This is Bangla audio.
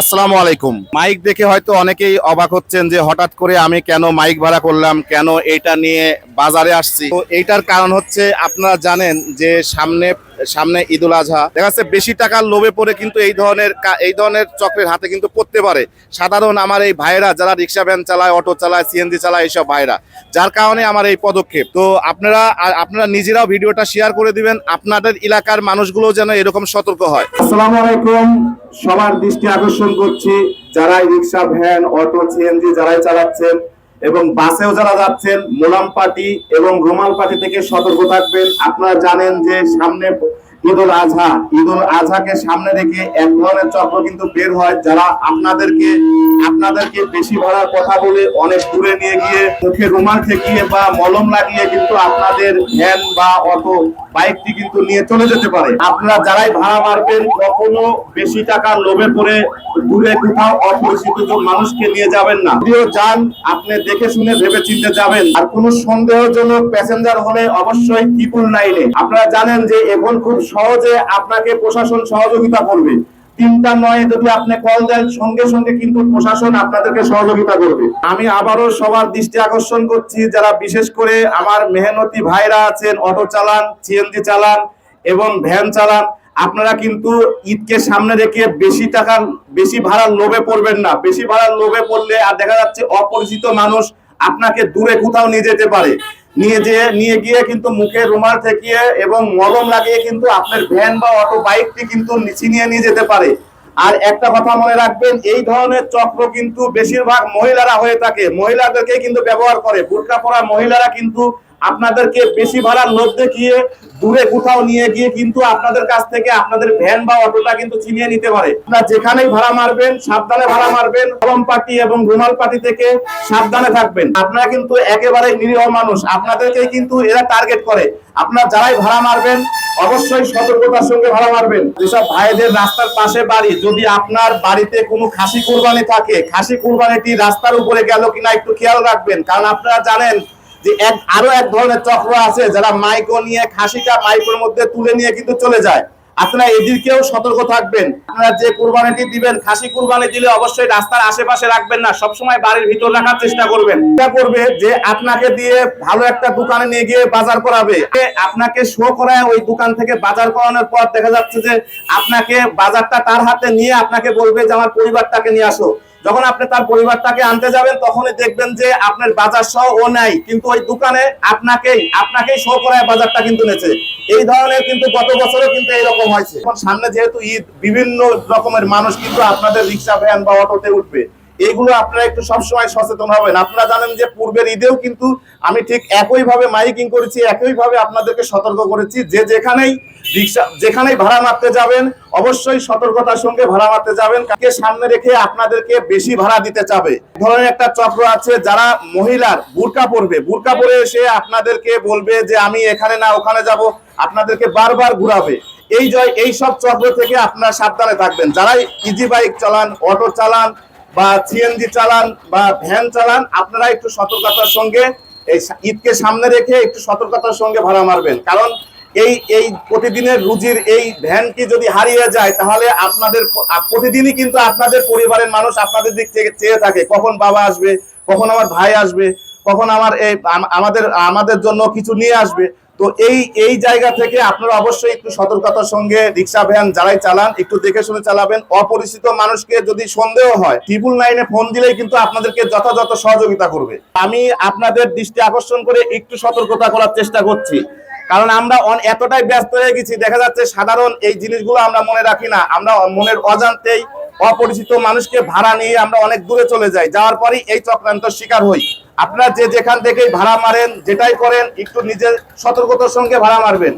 আসসালামু আলাইকুম। মাইক দেখে হয়তো অনেকেই অবাক হচ্ছেন যে হঠাৎ করে আমি কেন মাইক ভাড়া করলাম, কেন এটা নিয়ে বাজারে আসছি। তো এইটার কারণ হচ্ছে আপনারা জানেন যে সামনে সামনে ঈদুল আজহা। দেখা যাচ্ছে বেশি টাকার লোভে পড়ে কিন্তু এই ধরনের এই ধরনের চক্রের হাতে কিন্তু পড়তে পারে। সাধারণ আমার এই ভাইরা যারা রিক্সা ভ্যান চালায়, অটো চালায় সিএনজি চালায়, এইসব ভাইরা যার কারণে আমার এই পদক্ষেপ। তো আপনারা আপনারা নিজেরাও ভিডিওটা শেয়ার করে দিবেন। আপনাদের এলাকার মানুষগুলো যেন এরকম সতর্ক হয়। আসসালামু আলাইকুম। সবার দৃষ্টি আকর্ষণ করছি যারা রিক্সা, ভ্যান, অটো সিএনজি যারাই চালাচ্ছেন এবং বাসেও যারা যাচ্ছেন, মোলাম পার্টি এবং রুমাল পার্টি থেকে সতর্ক থাকবেন। আপনারা জানেন যে সামনে ঈদুল আজহা। ঈদুল আজহাকে সামনে রেখে এক ধরনের চক্র কিন্তু বের হয় যারা আপনাদেরকে আপনাদেরকে বেশি ভাড়ার কথা বলে অনেক দূরে নিয়ে গিয়ে মুখে রুমাল ঠেকিয়ে বা মলম লাগিয়ে কিন্তু আপনাদের ভ্যান বা অটো, বাইকটি কিন্তু নিয়ে চলে যেতে পারে। আপনারা যারাই ভাড়া মারবেন, কখনো বেশি টাকার লোভে পড়ে দূরে কোথাও অপরিচিত মানুষকে নিয়ে যাবেন না। যদিও যান, আপনি দেখে শুনে ভেবে চিন্তে যাবেন। আর কোনো সন্দেহজনক প্যাসেঞ্জার হলে অবশ্যই ট্রিপল নাইনে। আপনারা জানেন যে এখন খুব সহজে আপনাকে প্রশাসন সহযোগিতা করবে। তিনটা নয়, যদি আপনি কল দেন, সঙ্গে সঙ্গে কিন্তু প্রশাসন আপনাদেরকে সহযোগিতা করবে। আমি আবারও সবার দৃষ্টি আকর্ষণ করছি, যারা বিশেষ করে আমার মেহনতি ভাইরা আছেন, অটো চালান, সিএনজি চালান এবং ভ্যান চালান, আপনারা কিন্তু ঈদকে সামনে রেখে বেশি টাকার, বেশি ভাড়ার লোভে পড়বেন না। বেশি ভাড়ার লোভে পড়লে আর দেখা যাচ্ছে অপরিচিত মানুষ আপনাকে দূরে কোথাও নিয়ে যেতে পারে। নিয়ে যে, নিয়ে গিয়ে কিন্তু মুখে রুমাল ঠেকিয়ে এবং মলম লাগিয়ে কিন্তু আপনার ভ্যান বা অটো বাইকটি কিন্তু ছিনিয়ে নিয়ে যেতে পারে। আর একটা কথা মনে রাখবেন, এই ধরনের চক্র কিন্তু বেশিরভাগ মহিলারা হয়ে থাকে। মহিলাদেরকে কিন্তু ব্যবহার করে। বুটকা পরা মহিলারা কিন্তু আপনাদেরকে বেশি ভাড়ার লোভ দেখিয়ে দূরে কোথাও নিয়ে গিয়ে কিন্তু আপনাদের কাছ থেকে আপনাদের ভ্যান বা অটোটা কিন্তু চিনিয়ে নিতে পারে। আপনারা যেখানেই ভাড়া মারবেন, সাবধানে ভাড়া মারবেন, কলম পার্টি এবং রুমাল পার্টি থেকে সাবধানে থাকবেন। আপনারা কিন্তু একেবারে নিরীহ মানুষ। আপনাদেরকে কিন্তু এরা টার্গেট করে। আপনারা যারাই ভাড়া মারবেন, অবশ্যই সতর্কতার সঙ্গে ভাড়া মারবেন। যেসব ভাইদের রাস্তার পাশে বাড়ি, যদি আপনার বাড়িতে কোনো খাসি কুরবানি থাকে, খাসি কুরবানিটি রাস্তার উপরে গেল কিনা একটু খেয়াল রাখবেন। কারণ আপনারা জানেন যে এক আরও এক ধরনের চক্র আছে যারা মাইকো নিয়ে, খাসিটা মাইকের মধ্যে তুলে নিয়ে কিন্তু চলে যায়। আপনারা এদিকেও সতর্ক থাকবেন। আপনারা যে কুরবানিটি দিবেন, খাসি কুরবানি দিলে অবশ্যই রাস্তার আশেপাশে রাখবেন না, সবসময় বাড়ির ভিতর রাখার চেষ্টা করবেন। চেষ্টা করবে যে আপনাকে দিয়ে ভালো একটা দোকানে নিয়ে গিয়ে বাজার করাবে। আপনাকে শো করায় ওই দোকান থেকে বাজার করানোর পর দেখা যাচ্ছে যে আপনাকে বাজারটা তার হাতে নিয়ে আপনাকে বলবে যে, আমার পরিবারটাকে নিয়ে আসো। যখন আপনি তার পরিবারটাকে আনতে যাবেন, তখনই দেখবেন যে আপনার বাজার সহ ও নাই। কিন্তু ওই দোকানে আপনাকেই আপনাকেই শো করায় বাজারটা কিন্তু নেছে। এই ধরনের কিন্তু গত বছরও কিন্তু এইরকম হয়েছে। সামনে যেহেতু ঈদ, বিভিন্ন রকমের মানুষ কিন্তু আপনাদের রিক্সা, ভ্যান বা অটোতে উঠবে। এইগুলো আপনারা একটু সবসময় সচেতন হবেন। আপনারা জানেন যে পূর্বের ঈদেও কিন্তু আমি ঠিক একই ভাবে মাইকিং করেছি একই ভাবে আপনাদেরকে সতর্ক করেছি। যে যেখানেই রিক্সা, যেখানেই ভাড়া মারতে যাবেন, অবশ্যই সতর্কতার সঙ্গে ভাড়া মারতে যাবেন। কাকে সামনে রেখে আপনাদেরকে বেশি ভাড়া দিতে চাবে? ধরনের একটা চক্র আছে, যারা মহিলার বুরকা পরবে। বুরকা পরে এসে আপনাদেরকে বলবে যে, আমি এখানে না, ওখানে যাব। আপনাদেরকে বারবার ঘুরাবে। এই জয় এই সব চক্র থেকে আপনারা সাবধানে থাকবেন। যারাই ইজি বাইক চালান অটো চালান বা সিএনজি চালান বা ভ্যান চালান, আপনারা একটু সতর্কতার সঙ্গে এই ঈদকে সামনে রেখে একটু সতর্কতার সঙ্গে ভাড়া মারবেন। কারণ এই এই প্রতিদিনের রুজির এই ভ্যানটি যদি হারিয়ে যায়, তাহলে আপনাদের প্রতিদিনই কিন্তু আপনাদের পরিবারের মানুষ আপনাদের দিক থেকে চেয়ে থাকে, কখন বাবা আসবে, কখন আমার ভাই আসবে। কখন আমার এই আমাদের আমাদের জন্য কিছু নিয়ে আসবে। তো এই এই জায়গা থেকে আপনারা অবশ্যই একটু সতর্কতার সঙ্গে রিক্সা ভ্যান যারাই চালান, একটু দেখে শুনে চালাবেন। অপরিচিত মানুষকে যদি সন্দেহ হয় ট্রিপল নাইনে ফোন দিলেই কিন্তু আপনাদেরকে যথাযথ সহযোগিতা করবে। আমি আপনাদের দৃষ্টি আকর্ষণ করে একটু সতর্কতা করার চেষ্টা করছি। কারণ আমরা এতটাই ব্যস্ত হয়ে গেছি, দেখা যাচ্ছে সাধারণ এই জিনিসগুলো আমরা মনে রাখি না। আমরা মনের অজান্তেই অপরিচিত মানুষকে ভাড়া নিয়ে আমরা অনেক দূরে চলে যাই। যাওয়ার পরেই এই চক্রান্ত শিকার হই। আপনারা যে যেখান থেকেই ভাড়া মারেন যেটাই করেন একটু নিজের সতর্কতার সঙ্গে ভাড়া মারবেন।